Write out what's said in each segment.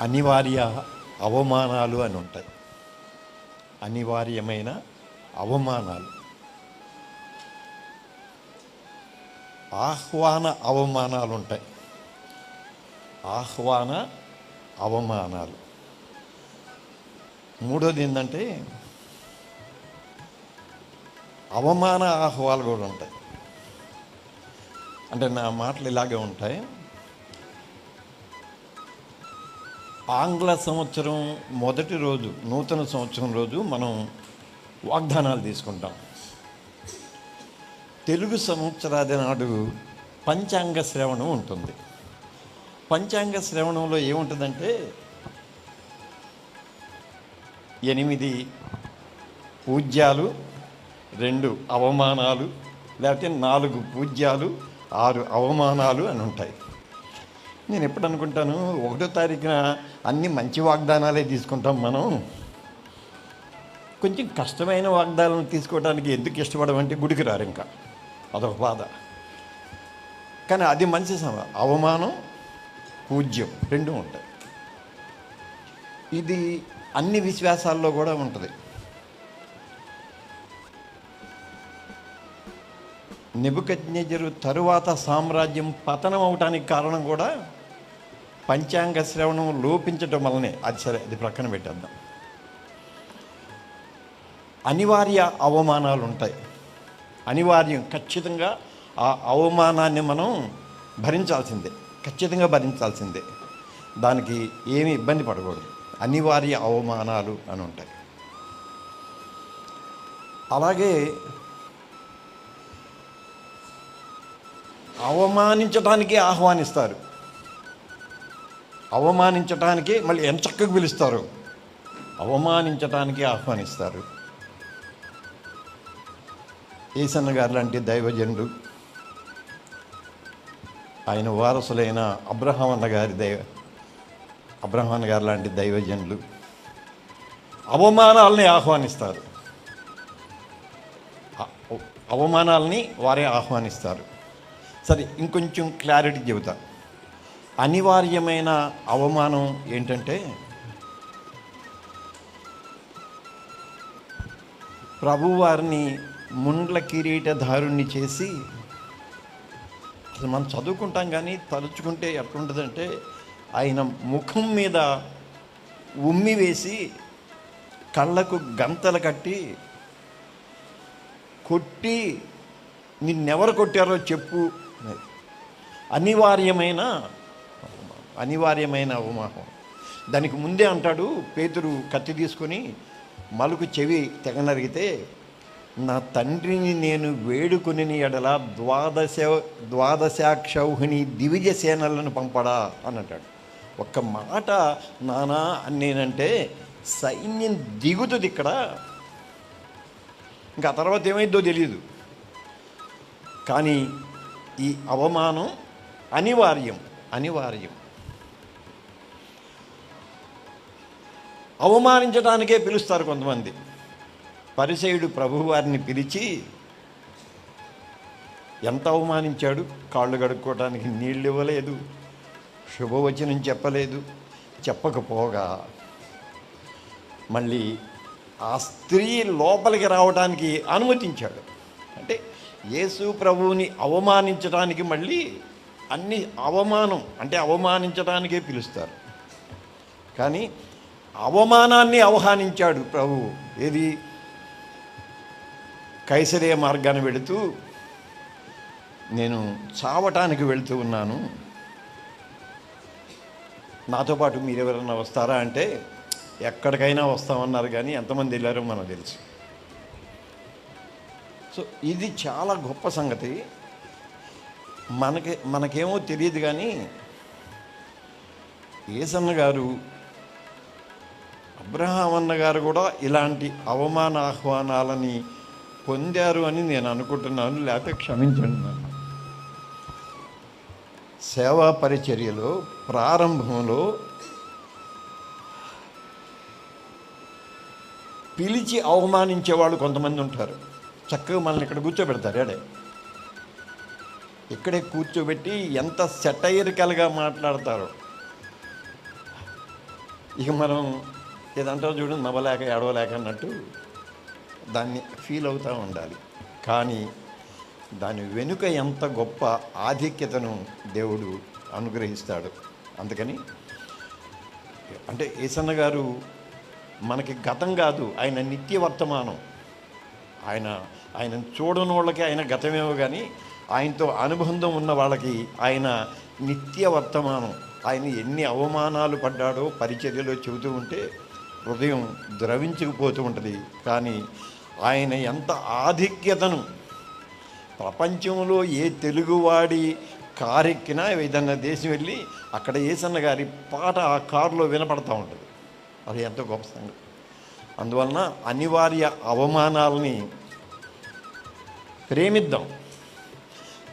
అనివార్య అవమానాలు అని ఉంటాయి. అనివార్యమైన అవమానాలు. ఆహ్వాన అవమానాలు ఉంటాయి. ఆహ్వాన అవమానాలు. మూడోది ఏంటంటే అవమాన ఆహ్వాలు కూడా ఉంటాయి. అంటే నా మాటలు ఇలాగే ఉంటాయి. ఆంగ్ల సంవత్సరం మొదటి రోజు నూతన సంవత్సరం రోజు మనం వాగ్దానాలు తీసుకుంటాం. తెలుగు సంవత్సరాది నాడు పంచాంగ శ్రవణం ఉంటుంది. పంచాంగ శ్రవణంలో ఏముంటుందంటే ఎనిమిది పూజ్యాలు రెండు అవమానాలు లేకపోతే నాలుగు పూజ్యాలు ఆరు అవమానాలు అని ఉంటాయి. నేను ఎప్పుడు అనుకుంటాను ఒకటో తారీఖున అన్ని మంచి వాగ్దానాలే తీసుకుంటాం మనం. కొంచెం కష్టమైన వాగ్దానాలు తీసుకోవడానికి ఎందుకు ఇష్టపడమంటే గుడికి రారు ఇంకా. అదొక బాధ. కానీ అది మంచి సమ అవమానం పూజ్యం రెండు ఉంటాయి. ఇది అన్ని విశ్వాసాల్లో కూడా ఉంటుంది. నిబుకజ్ఞజరు తరువాత సామ్రాజ్యం పతనం అవటానికి కారణం కూడా పంచాంగ శ్రవణం లోపించడం వల్లనే అది సరే అది ప్రక్కన పెట్టేద్దాం. అనివార్య అవమానాలు ఉంటాయి అనివార్యం ఖచ్చితంగా ఆ అవమానాన్ని మనం భరించాల్సిందే ఖచ్చితంగా భరించాల్సిందే. దానికి ఏమి ఇబ్బంది పడకూడదు. అనివార్య అవమానాలు అని ఉంటాయి. అలాగే అవమానించటానికి ఆహ్వానిస్తారు. అవమానించటానికి మళ్ళీ ఎంచక్కకు పిలుస్తారు? అవమానించటానికి ఆహ్వానిస్తారు. ఈసన్న గారు లాంటి దైవజనుడు ఆయన వారసులైన అబ్రహాన్న గారి దైవ అబ్రహాం గారు లాంటి దైవజనులు అవమానాలని ఆహ్వానిస్తారు. అవమానాలని వారే ఆహ్వానిస్తారు. సరే ఇంకొంచెం క్లారిటీ చెబుతారు అనివార్యమైన అవమానం ఏంటంటే ప్రభువారిని ముండ్ల కిరీటధారుణ్ణి చేసి అసలు మనం చదువుకుంటాం కానీ తలుచుకుంటే ఎట్లుంటుందంటే ఆయన ముఖం మీద ఉమ్మి వేసి కళ్ళకు గంతలు కట్టి కొట్టి నిన్నెవరు కొట్టారో చెప్పు. అనివార్యమైన అనివార్యమైన అవమానం. దానికి ముందే అంటాడు పేతురు కత్తి తీసుకొని మలుకు చెవి తెగ నరిగితే నా తండ్రిని నేను వేడుకుని ఎడల ద్వాదశ ద్వాదశాక్షౌహిణి దివిజ సేనలను పంపడా అని అంటాడు. ఒక్క మాట నానా అని నేనంటే సైన్యం దిగుతుంది ఇక్కడ. ఇంకా ఆ తర్వాత ఏమైందో తెలియదు కానీ ఈ అవమానం అనివార్యం అనివార్యం. అవమానించడానికే పిలుస్తారు కొంతమంది. పరిసయుడు ప్రభువారిని పిలిచి ఎంత అవమానించాడు? కాళ్ళు కడుక్కోవడానికి నీళ్ళు ఇవ్వలేదు శుభవచనం చెప్పలేదు చెప్పకపోగా. మళ్ళీ ఆ స్త్రీ లోపలికి రావడానికి అనుమతించాడు. అంటే యేసు ప్రభువుని అవమానించడానికి మళ్ళీ అన్ని అవమానం అంటే అవమానించడానికే పిలుస్తారు. కానీ అవమానాన్ని ఆహ్వానించాడు ప్రభు. ఏది? కైసరే మార్గాన్ని వెళుతూ నేను చావటానికి వెళుతూ ఉన్నాను. నాతో పాటు మీరు ఎవరైనా వస్తారా అంటే ఎక్కడికైనా వస్తామన్నారు కానీ ఎంతమంది వెళ్ళారో మనకు తెలుసు. సో ఇది చాలా గొప్ప సంగతి. మనకి మనకేమో తెలియదు కానీ ఏసన్న గారు అబ్రహామన్న గారు కూడా ఇలాంటి అవమాన ఆహ్వానాలని పొందారు అని నేను అనుకుంటున్నాను. లేకపోతే క్షమించండి నన్ను. సేవా పరిచర్యలో ప్రారంభంలో పిలిచి అవమానించే వాళ్ళు కొంతమంది ఉంటారు. చక్కగా మనల్ని ఇక్కడ కూర్చోబెడతారు. ఏడే? ఇక్కడే కూర్చోబెట్టి ఎంత సెటైరికల్గా మాట్లాడతారో. ఇక మనం ఏదంటారు చూడండి నవ్వలేక ఏడవలేక అన్నట్టు దాన్ని ఫీల్ అవుతూ ఉండాలి. కానీ దాని వెనుక ఎంత గొప్ప ఆధిక్యతను దేవుడు అనుగ్రహిస్తాడు. అందుకని అంటే ఈసన్న గారు మనకి గతం కాదు ఆయన నిత్య వర్తమానం. ఆయన ఆయన చూడని వాళ్ళకి ఆయన గతమేమో కానీ ఆయనతో అనుబంధం ఉన్న వాళ్ళకి ఆయన నిత్య వర్తమానం. ఆయన ఎన్ని అవమానాలు పడ్డాడో పరిచర్యలో చెబుతూ ఉంటే హృదయం ద్రవించుకుపోతూ ఉంటుంది కానీ ఆయన ఎంత ఆధిక్యతను ప్రపంచంలో ఏ తెలుగువాడి కారెక్కినా ఏదన్నా దేశం వెళ్ళి అక్కడ ఏసన్న గారి పాట ఆ కారులో వినపడతా ఉంటుంది. అది ఎంతో గొప్ప సంగతి. అందువలన అనివార్య అవమానాలని ప్రేమిద్దాం.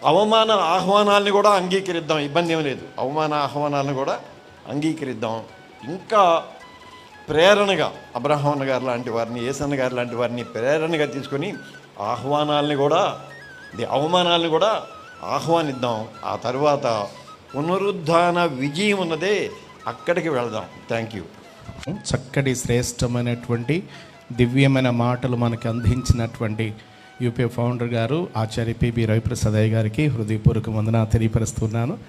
అవమాన ఆహ్వానాల్ని కూడా అంగీకరిద్దాం. ఇబ్బంది ఏం లేదు. అవమాన ఆహ్వానాలను కూడా అంగీకరిద్దాం. ఇంకా ప్రేరణగా అబ్రహ్మన్న గారు లాంటి వారిని ఏసన్న గారు లాంటి వారిని ప్రేరణగా తీసుకొని ఆహ్వానాల్ని కూడా అవమానాలను అవమానాల్ని కూడా ఆహ్వానిద్దాం. ఆ తర్వాత పునరుద్ధాన విజయం ఉన్నదే అక్కడికి వెళదాం. థ్యాంక్ యూ చక్కటి శ్రేష్టమైనటువంటి దివ్యమైన మాటలు మనకి అందించినటువంటి యూపీఏ ఫౌండర్ గారు ఆచార్య పిబి రవిప్రసాద్ అయ్య గారికి హృదయపూర్వక వందన తెలియపరుస్తున్నాను.